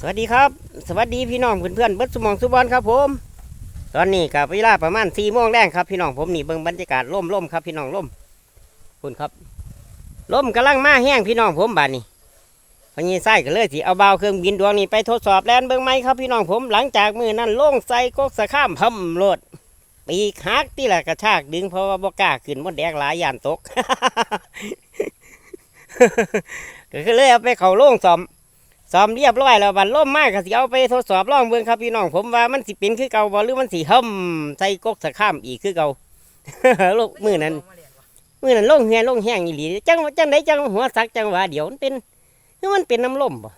สวัสดีครับ สวัสดีพี่น้องเพื่อนๆเบิดสมองสุบอลครับผม ตอนนี้กับเวลาประมาณสี่โมงแรงครับพี่น้องผมนี่เบิ่งบรรยากาศร่มร่มครับพี่น้องร่มคุณครับร่มกำลังมาแห้งพี่น้องผมบานนี้พญีไส้ก็เลยสิเอาเบาเครื่องบินดวงนี้ไปทดสอบแลนเบิ่งไหมครับพี่น้องผมหลังจากมือนั้นโล่งใส่กกสะข้ามพัมโลดปีกหักที่แหละกระชากดึงเพราะว่าบกล้าขึ้นมดแดกหลายยานตกก็เลยเอาไปเขาล่งซ้อม ซ้อมเรียบร้อยแล้วบันล่มมากก็สิเอาไปทดสอบลองเบิ่งครับพี่น้องผมว่ามันสิเป็นคือเก่าบ่หรือมันสิห่มใส่กกสะข้ามอีกคือเก่าลูกมือนั้นมือนั้นลงเฮียลงแห้งอีหลีจังจังไดจังหัวสักจังหวะเดี๋ยวมันเป็นคือมันเป็นน้ำล่มบ่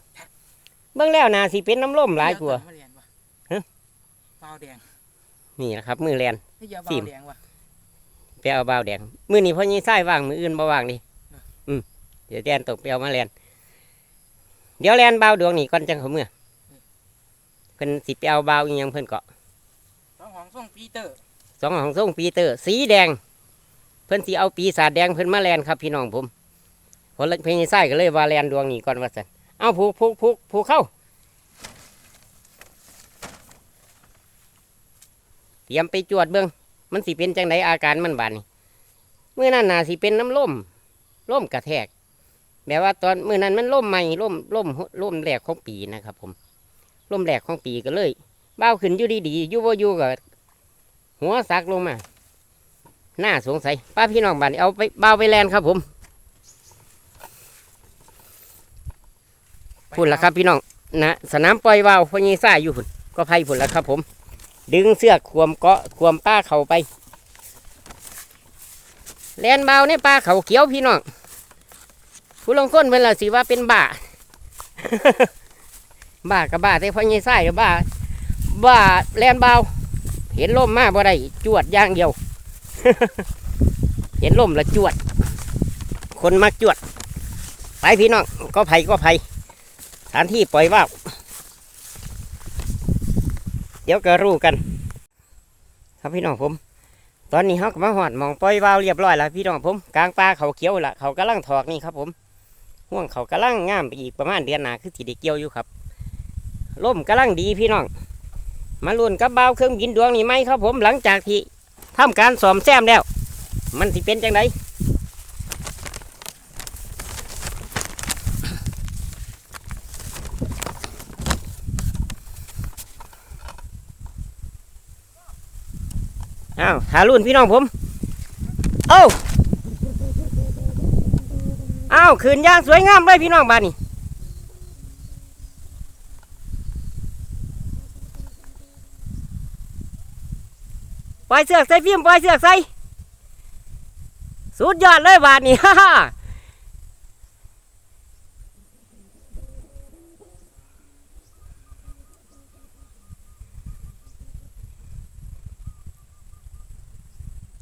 เบิ่งแล้วน่าสิเป็นน้ำล่มหลายกว่าฮะเบาแดงนี่นะครับ มือแลนให้ยาฟิเบาล์มแดงว่ะไปเอาบาวแดงมือนี้พ่อยี่ไส้ว่างมืออื่นบ่ว่างนี่อืมเดี๋ยวแดนตกไปเอามาแลน เดี๋ยวแลนบาวดวงนี่ก่อนจังเขาเมื่อเพิ่นสิไปเอาบาวอีหยังเพิ่นเกาะสองของส่งปีเตอร์สองของส่งปีเตอร์ สีแดง เพิ่นสิเอาปีศาจแดงเพิ่นมาแลนครับพี่น้องผมผลเพญไส้ก็เลยว่าแลนดวงนี้ก่อนว่าสันเอาผูกผูกผูกผูกเข้าเตรียมไปจวดเบิ้งมันสิเป็นจังไดอาการมันบานนี่เมื่อนั้นน่าสิเป็นน้ำล่มล่มกระแทก แบบว่าตอนมื่อนั้นมันล่มใหม่ล่มล่มล่มแรกของปีนะครับ ผมล่มแรกของปีก็เลยเบ้าขึ้นอยู่ดีๆอยู่บ่อยู่ก็หัวสักลงมาหน่าสงสัยป้าพี่น้องบ้านเอาไปเบาไปแลนครับ ผมพุ่นละครับพี่น้องนะสนามปล่อยวาวพญีซ่าอยู่พุ่นก็ไพ่พุ่นละครับ ผม ดึงเสื้อควมเกาะควมป้าเขาไปแลนเบาในป้าเขาเขียวพี่น้อง ผู้ลงก้นเป็นละสิว่าเป็นบ้า บ้ากับบ้าแต่พญีซ่ากับบ้า บ้าแลนเบา เห็นล่มมากบ่ได้จวดอย่างเดียว เห็นล่มละจวด คนมักจวด ไปพี่น้องก็ไผก็ไผสถานที่ปล่อยว่าวเดี๋ยวก็รู้กัน ครับพี่น้องผม ตอนนี้เขาก็มาหอดหมองปล่อยว่าวเรียบร้อยแล้วพี่น้องผมกลางป่าเขาเขียวละเขากำลังถอกนี่ครับผม ห่วงเขากำลังงามไปอีกประมาณเดือนหนาคือสีได้เกี่ยวอยู่ครับล่มกำลังดีพี่น้อง มาลุ้นกับเบาเครื่องบินดวงนี้ไหมครับผมหลังจากที่ทำการสอมแซมแล้ว มันสิเป็นจังไดอ้าวหารุ่นพี่น้องผม เอ้า อ้าวขืนย่างสวยงามเลยพี่น้องบ้านนี้ปล่อยเสือกใส่ฟิล์มปล่อยเสือกใส่สุดยอดเลยบาทนี้ฮ่าฮ่า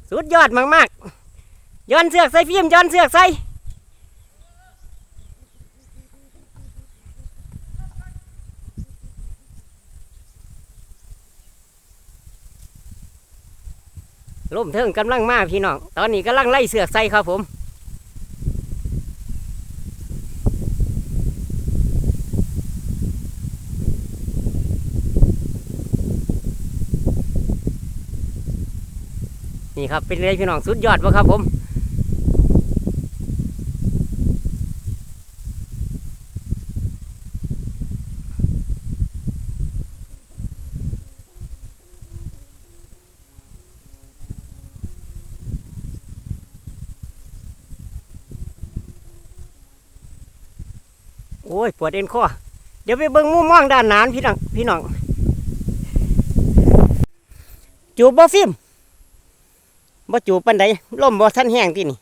สุดยอดมากๆย้อนเสือกใส่ฟิล์มย้อนเสือกใส่ ล่มเทิงกำลังมาพี่น้อง ตอนนี้กำลังไล่เสือกใส่ครับผม นี่ครับเป็นเลยพี่น้องสุดยอดวะครับผม โอ้ยปวดเอ็นคอเดี๋ยวไปเบิ้งมุมมองด้านนานพี่น้องพี่น้องจูบบ่ฟิล์มบ่จูบปันใดล่มบ่ทันแห้งที่นี่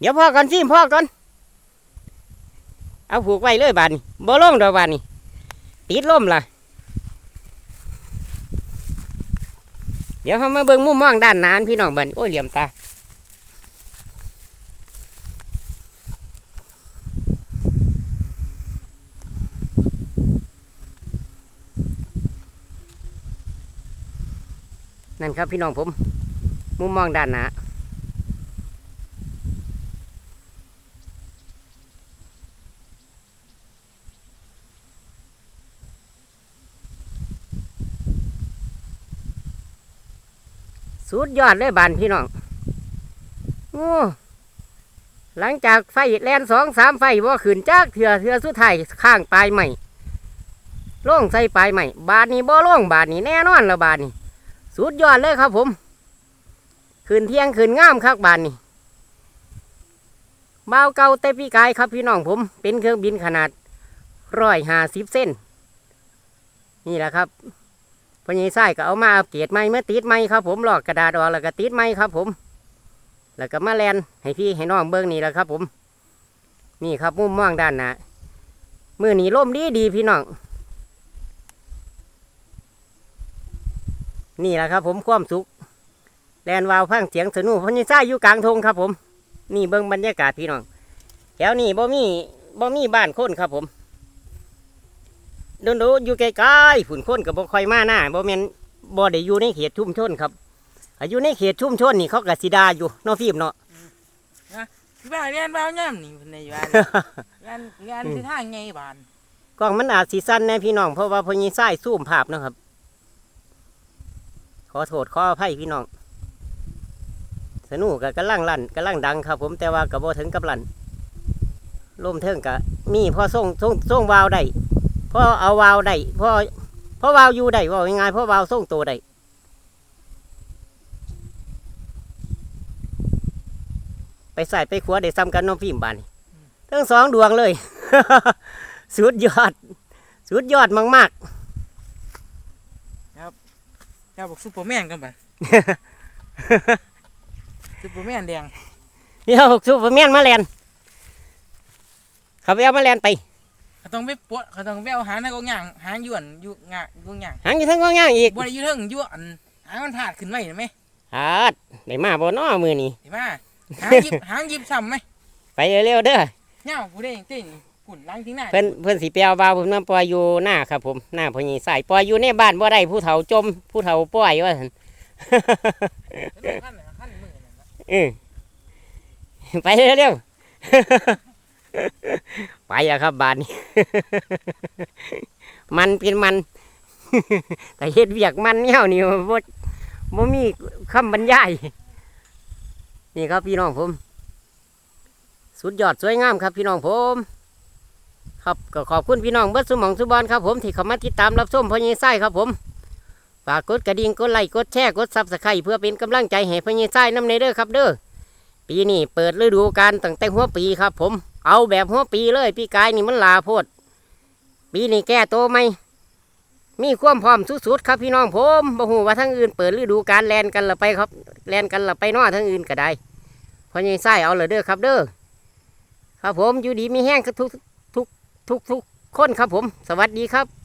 เดี๋ยวพ่อก่อนฟิล์มพ่อก่อนเอาผูกไว้เลยบานนี้บ่ลงดอกบานนี้ติดล่มล่ะ เดี๋ยวเขามาเบิ่งมุมมองด้านนานพี่น้องบันโอ้ยเหลี่ยมตา นั่นครับพี่น้องผม มุมมองด้านหน้าสุดยอดเลยบานพี่น้อง โอ้หลังจากไฟแลนสองสามไฟว่าขืนจากเถื่อเถื่อสุดท้ายข้างปลายใหม่ล่งใส่ปลายใหม่ บาทนี้บ่ล่งบาทนี้แน่นอนละบาทนี้ สุดยอดเลยครับผมขืนเที่ยงขืนงามครับบานนี้เบาเก่าแต่พี่กายครับพี่น้องผม เป็นเครื่องบินขนาดร้อยห้าสิบเส้น นี่แหละครับพอใหญไส้ก็เอามาอัปเกรดไม้เมื่อติดไม้ครับผมหลอกกระดาษออกแล้วก็ติดไม้ครับผม แล้วก็มาแลนให้พี่ให้น้องเบิ้งนี่แหละครับผม นี่ครับมุมมองด้านหน้ามือหนีล่มดีดีพี่น้อง นี่แหละครับผมความสุขแลนวาวพังเสียงสนุกพอใหญไส้อยู่กลางทงครับ ผม นี่เบิ้งบรรยากาศพี่น้องแถวนี้บ่มีบ่มีบ้านคนครับผมโดนๆอยู่ไกลๆฝุ่นคนกับบ่ค่อยมาหน้าบ่แม่นบ่ได้อยู่ในเขตชุมชนครับอาอยู่ในเขตชุมชนนี่เขาก็สิดาอยู่เนอฟิล์มเนาะพี่บ้านเรียนบ้านย่ำนี่เพิ่นในบ้านเรียนเรียนที่ทางไงบ้านกล้องมันอาจสิสั้นแน่พี่น้องเพราะว่าพอยีไส้ซูมภาพเนาะครับ ขอโทษขออภัยพี่น้อง สนุกกับกำลังลั่นกำลังดังครับ ผมแต่ว่ากับบ่ถึงกับลั่นลมเทิงกะมีพอส่งส่งส่งวาวได้พอเอาวาวได้พอพอวาวอยู่ได้ว่าง่ายๆพอวาวส่งตัวได้ไปใส่ไปขวได้ซ้ำกันน้องฟิมบานทั้งสองดวงเลย สุดยอด สุดยอดมากเจ้าบอกซูเปอร์แมนกันบ้านซูเปอร์แมนแดงๆเดี๋ยวซูเปอร์แมนมาแลนเขาไปเอามาแลนไปเขาต้องไปปวดเขาต้องไปเอาหางในกองย่างหางหยวนอยู่งะกองย่างหางอยู่ทั้งกองย่างอีกบ่ได้อยู่เทิงอยู่อันหางมันพาดขึ้นไว้เห็นไหมฮาดได้มาบ่น้อมือนี่เห็นไหมหางยิบหางยิบซ้ำไหมไปเร็วๆเด้อเงาผู้ได้ยัง เต้นปุ่นล้างทิ้งหน้าเพิ่นเพิ่นสิไปเอาบาวผมน้ำปล่อยอยู่หน้าครับผมหน้าพอยีใส่ปล่อยอยู่ในบ้านบ่ได้ผู้เฒ่าจม ผู้เฒ่าปล่อยว่าซั่นขั้นขั้นมือนั่นนะเออไปเร็วๆ ไปอะครับบ้านนี้ มันเป็นมัน แต่เฮ็ดเวียกมันเนี่ยนี่บ่บ่มีคำบรรยาย นี่ครับพี่น้องผม สุดยอดสวยงามครับพี่น้องผม ครับก็ขอบคุณพี่น้องเบิดสมองสุบอนครับผมที่เข้ามาติดตามรับชมพอยีไส้ครับผมฝากกดกระดิ่งกดไลค์กดแชร์กดซับสไครต์เพื่อเป็นกำลังใจให้พอยีไส้น้ำในเด้อครับเด้อปีนี้เปิดฤดูกาลตั้งแต่หัวปีครับผมเอาแบบหัวปีเลยปีกายนี่มันลาโพด ปีนี้แก้โตวไหมมีความพร้อมสุดๆครับพี่น้องผมบ่ฮู้ว่าทั้งอื่นเปิดฤดูกาลแลนกันละไปครับแลนกันละไปนอทั้งอื่นก็ได้พอยีไส้เอาเลยเด้อครับเด้อครับผมอยู่ดีมีแห้งทุก ทุกๆคนครับผม สวัสดีครับ